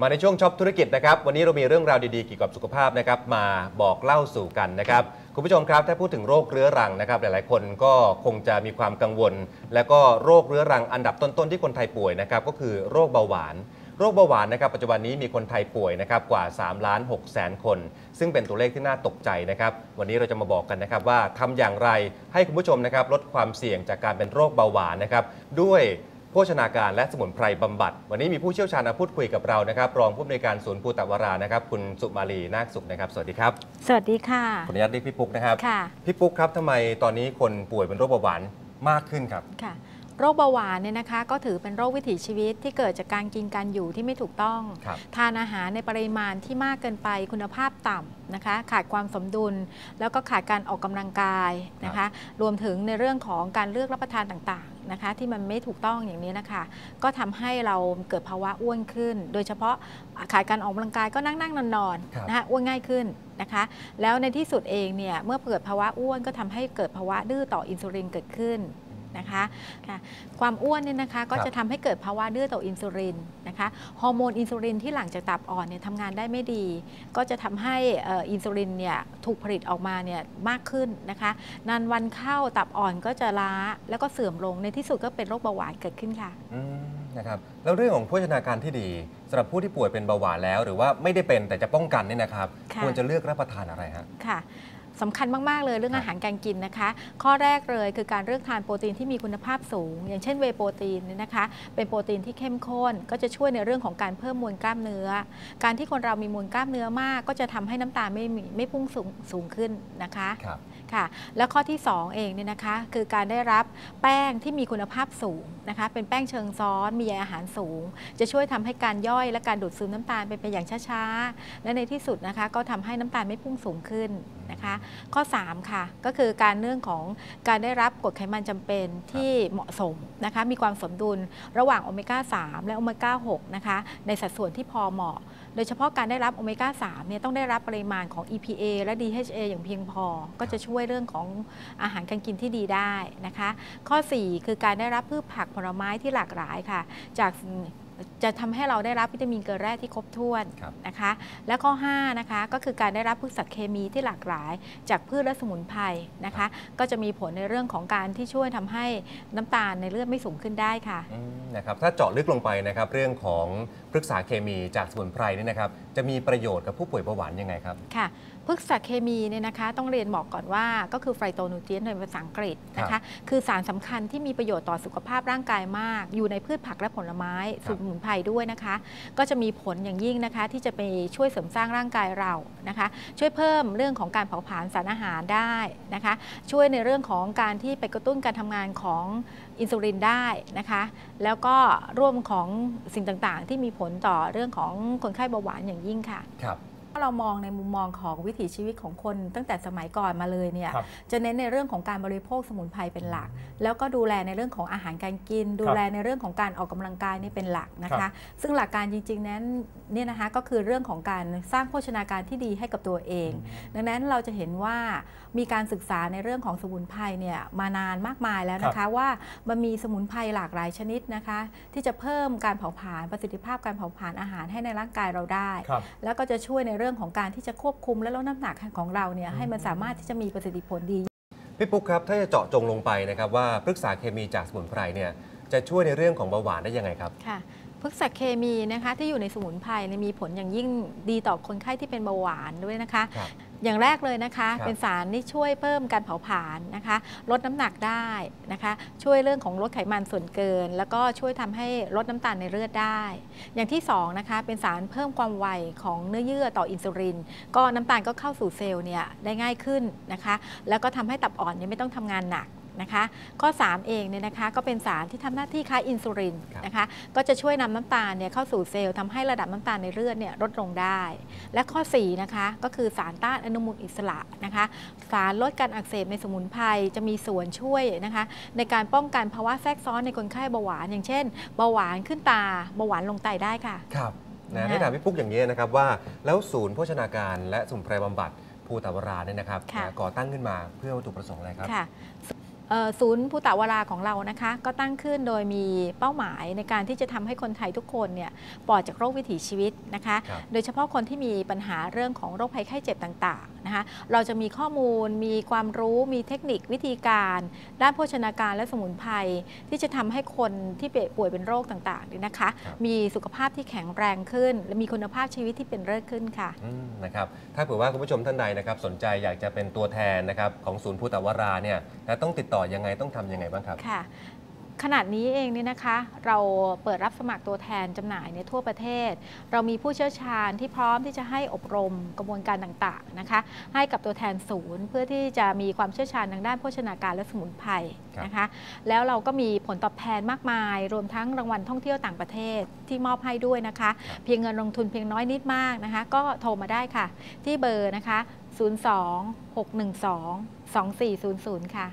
มาในช่วงช็อปธุรกิจนะครับวันนี้เรามีเรื่องราวดีๆเกี่ยวกับสุขภาพนะครับมาบอกเล่าสู่กันนะครับคุณผู้ชมครับถ้าพูดถึงโรคเรื้อรังนะครับหลายๆ คนก็คงจะมีความกังวล และก็โรคเรื้อรังอันดับต้นๆที่คนไทยป่วยนะครับก็คือโรคเบาหวาน โรคเบาหวานนะครับปัจจุบันนี้มีคนไทยป่วยนะครับกว่า3ล้าน6แสนคน ซึ่งเป็นตัวเลขที่น่าตกใจนะครับวันนี้เราจะมาบอกกันนะครับว่าทำอย่างไรให้คุณผู้ชมนะครับลดความเสี่ยงจากการเป็นโรคเบาหวานนะครับด้วย โภชนาการและสมุนไพรบำบัด วันนี้มีผู้เชี่ยวชาญมาพูดคุยกับเรานะครับ รองผู้อำนวยการศูนย์ภูตวรานะครับ คุณสุมาลีนาคสุขนะครับ สวัสดีครับ สวัสดีค่ะ ขออนุญาตเรียกพี่ปุ๊กนะครับค่ะ พี่ปุ๊กครับทำไมตอนนี้คนป่วยเป็นโรคเบาหวานมากขึ้นครับ ค่ะ โรคเบาหวานเนี่ยนะคะ ก็ถือเป็นโรควิถีชีวิตที่เกิดจากการกินการอยู่ที่ไม่ถูกต้อง ครับทานอาหารในปริมาณที่มากเกินไปคุณภาพต่ำนะคะ ขาดความสมดุล แล้วก็ขาดการออกกำลังกายนะคะรวมถึงในเรื่องของการเลือกรับประทานต่างๆ นะคะที่มันไม่ถูกต้องอย่างนี้นะคะก็ทำให้เราเกิดภาวะอ้วนขึ้น โดยเฉพาะขาดการออกกำลังกายก็นั่งนั่งนอนนอนๆครับนะคะอ้วนง่ายขึ้นนะคะแล้วในที่สุดเองเนี่ยเมื่อเกิดภาวะอ้วนก็ทำให้เกิดภาวะดื้อต่ออินซูลินเกิดขึ้น นะคะค่ะความอ้วนเนี่ยนะคะก็ครับจะทำให้เกิดภาวะดื้อต่ออินซูลินนะคะฮอร์โมนอินซูลินที่หลังจากตับอ่อนเนี่ยทำงานได้ไม่ดี ก็จะทำให้เอ่ออินซูลินเนี่ยถูกผลิตออกมาเนี่ยมากขึ้นนะคะนานวันเข้าตับอ่อนก็จะล้าแล้วก็เสื่อมลงในที่สุดก็เป็นโรคเบาหวานเกิดขึ้นค่ะอืมนะครับแล้วเรื่องของโภชนาการที่ดีสำหรับผู้ที่ป่วยเป็นเบาหวานแล้ว หรือว่าไม่ได้เป็นแต่จะป้องกันเนี่ยนะครับค่ะควรจะเลือกรับประทานอะไรฮะค่ะ สำคัญมาก ๆ เลยเรื่อคงรับอาหารการกินนะคะ ข้อแรกเลยคือการเลือกทานโปรตีนที่มีคุณภาพสูง อย่างเช่นเวย์โปรตีนเนี่ยนะคะ เป็นโปรตีนที่เข้มข้น ก็จะช่วยในเรื่องของการเพิ่มมวลกล้ามเนื้อ การที่คนเรามีมวลกล้ามเนื้อมาก ก็จะทำให้น้ำตาลไม่มีไม่พุ่งสูงสูงขึ้นนะคะครับค่ะแล้วข้อที่ 2 เองเนี่ยนะคะ คือการได้รับแป้งที่มีคุณภาพสูงนะคะ เป็นแป้งเชิงซ้อนมีใยอาหารสูง จะช่วยทำให้การย่อยและการดูดซึมน้ำตาลเป็นไปอย่างช้าๆและในที่สุดนะคะ ก็ทำให้น้ำตาลไม่พุ่งสูงขึ้นนะคะ ข้อ 3 ค่ะ ก็คือการเรื่องของการได้รับกรดไขมันจำเป็นที่เหมาะสมนะคะ มีความสมดุลระหว่างโอเมก้า 3 และโอเมก้า 6 นะคะ ในสัดส่วนที่พอเหมาะ โดยเฉพาะการได้รับโอเมก้า 3 เนี่ยต้องได้รับปริมาณของ EPA และ DHA อย่างเพียงพอ ก็จะช่วยเรื่องของอาหารการกินที่ดีได้นะคะ ข้อ 4 คือการได้รับพืชผักผลไม้ที่หลากหลายค่ะ จาก จะทำให้เราได้รับวิตามินเกลือแร่ที่ครบถ้วนครับนะคะ และข้อ5นะคะก็คือการได้รับพืชสัตว์เคมีที่หลากหลาย จากพืชและสมุนไพรนะคะ ก็จะมีผลในเรื่องของการที่ช่วยทำให้น้ำตาลในเลือดไม่สูงขึ้นได้ค่ะอืมนะครับถ้าเจาะลึกลงไปนะครับเรื่องของพฤกษาเคมีจากสมุนไพรเนี่ยนะครับจะมีประโยชน์กับผู้ป่วยเบาหวานยังไงครับค่ะพฤกษเคมีเนี่ยนะคะต้องเรียนบอกก่อนว่าก็คือไฟโตนูเทรียนต์ในภาษาอังกฤษนะครัคะบคือสารสำคัญที่มีประโยชน์ต่อสุขภาพร่างกายมาก อยู่ในพืชผักและผลไม้ครัสบมุนไพรด้วยนะคะ ก็จะมีผลอย่างยิ่งนะคะ ที่จะไปช่วยเสริมสร้างร่างกายเรานะคะ ช่วยเพิ่มเรื่องของการเผาผลาญสารอาหารได้นะคะ ช่วยในเรื่องของการที่ไปกระตุ้นการทำงานของอินซูลินได้นะคะ แล้วก็ร่วมของสิ่งต่างๆ ที่มีผลต่อเรื่องของคนไข้เบาหวานอย่างยิ่งค่ะครับ เรามองในมุมมองของวิถีชีวิตของคน ตั้งแต่สมัยก่อนมาเลยเนี่ยครับจะเน้นในเรื่องของการบริโภคสมุนไพรเป็นหลัก แล้วก็ดูแลในเรื่องของอาหารการกิน ดูแลในเรื่องของการออกกำลังกายนี่เป็นหลักนะครัคะบซึ่งหลักการจริง ๆ นั้นเนี่ยนะคะก็คือเรื่องของการสร้างโภชนาการที่ดีให้กับตัวเอง ดังนั้นเราจะเห็นว่ามีการศึกษาในเรื่องของสมุนไพรเนี่ยมานานมากมายแล้วนะคะว่ามันมีสมุนไพรหลากหลายชนิดนะคะ ที่จะเพิ่มการเผาผลาญประสิทธิภาพการเผาผลาญอาหารให้ในร่างกายเราได้ครับแล้วก็จะช่วยในเรื่องของการที่จะควบคุมและลดน้ำหนักของเราเนี่ยอืมให้มันสามารถที่จะมีประสิทธิผลดี พี่ปุ๊กครับ ถ้าจะเจาะจงลงไปนะครับว่าพฤกษาเคมีจากสมุนไพรเนี่ยจะช่วยในเรื่องของเบาหวานได้ยังไงครับค่ะพฤกษเคมีนะคะที่อยู่ในสมุนไพรเนี่ยมีผลอย่างยิ่งดีต่อคนไข้ที่เป็นเบาหวานด้วยนะคะครับ อย่างแรกเลยนะคะครับเป็นสารที่ช่วยเพิ่มการเผาผลาญนะคะ ลดน้ำหนักได้นะคะ ช่วยเรื่องของลดไขมันส่วนเกิน แล้วก็ช่วยทำให้ลดน้ำตาลในเลือดได้ อย่างที่สองนะคะเป็นสารเพิ่มความไวของเนื้อเยื่อต่ออินซูลิน ก็น้ำตาลก็เข้าสู่เซลล์เนี่ยได้ง่ายขึ้นนะคะ แล้วก็ทำให้ตับอ่อนเนี่ยไม่ต้องทำงานหนัก นะคะ ข้อ 3 เองเนี่ยนะคะก็เป็นสารที่ทำหน้าที่คล้ายอินซูลินครับนะคะก็จะช่วยนำน้ำตาลเนี่ยเข้าสู่เซลล์ทำให้ระดับน้ำตาลในเลือดเนี่ยลดลงได้ และข้อ4นะคะก็คือสารต้านอนุมูลอิสระนะคะสารลดการอักเสบในสมุนไพรจะมีส่วนช่วยนะคะในการป้องกันภาวะแทรกซ้อนในคนไข้เบาหวาน อย่างเช่นเบาหวานขึ้นตาเบาหวานลงไตได้ค่ะครับนะนะให้ถามพี่ปุ๊กอย่างนี้นะครับว่าแล้วศูนย์โภชนาการและสมุนไพรบำบัดภูตาวราเนี่ยนะครับค่ะนะก่อตั้งขึ้นมาเพื่อวัตถุประสงค์อะไรครับค่ะเอ่อ ศูนย์ภูตาวราของเรานะคะ ก็ตั้งขึ้นโดยมีเป้าหมายในการที่จะทำให้คนไทยทุกคนเนี่ยปลอดจากโรควิถีชีวิตนะคะครับโดยเฉพาะคนที่มีปัญหาเรื่องของโรคภัยไข้เจ็บต่างๆนะคะ เราจะมีข้อมูล มีความรู้ มีเทคนิควิธีการ ด้านโภชนาการและสมุนไพรที่จะทำให้คนที่ป่วยเป็นโรคต่างๆเนี่ยนะคะครับมีสุขภาพที่แข็งแรงขึ้น และมีคุณภาพชีวิตที่เป็นเลิศขึ้นค่ะอืมนะครับ ถ้าเผื่อว่าคุณผู้ชมท่านใดนะครับสนใจอยากจะเป็นตัวแทนนะครับของศูนย์พุทธวราเนี่ยนะต้องติดต่อยังไงต้องทำยังไงบ้างครับ ค่ะ ขนาดนี้เองเนี่ยนะคะ เราเปิดรับสมัครตัวแทนจำหน่ายในทั่วประเทศ เรามีผู้เชี่ยวชาญที่พร้อมที่จะให้อบรมกระบวนการต่างๆนะคะ ให้กับตัวแทนศูนย์ เพื่อที่จะมีความเชี่ยวชาญทางด้านโภชนาการและสมุนไพรนะคะ แล้วเราก็มีผลตอบแทนมากมาย รวมทั้งรางวัลท่องเที่ยวต่างประเทศที่มอบให้ด้วยนะคะ เพียงเงินลงทุนเพียงน้อยนิดมากนะคะ ก็โทรมาได้ค่ะ ที่เบอร์นะคะ 02-612-2400 ค่ะ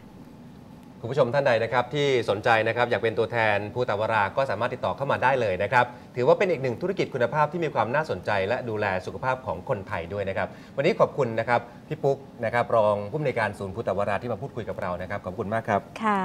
คุณผู้ชมท่านใดนะครับที่สนใจนะครับอยากเป็นตัวแทนภูตาวรา ก็สามารถติดต่อเข้ามาได้เลยนะครับ ถือว่าเป็นอีกหนึ่งธุรกิจคุณภาพที่มีความน่าสนใจ และดูแลสุขภาพของคนไทยด้วยนะครับ วันนี้ขอบคุณนะครับพี่ปุ๊กนะครับรองผู้อำนวยการศูนย์ภูตาวราที่มาพูดคุยกับเรานะครับขอบคุณมากครับค่ะ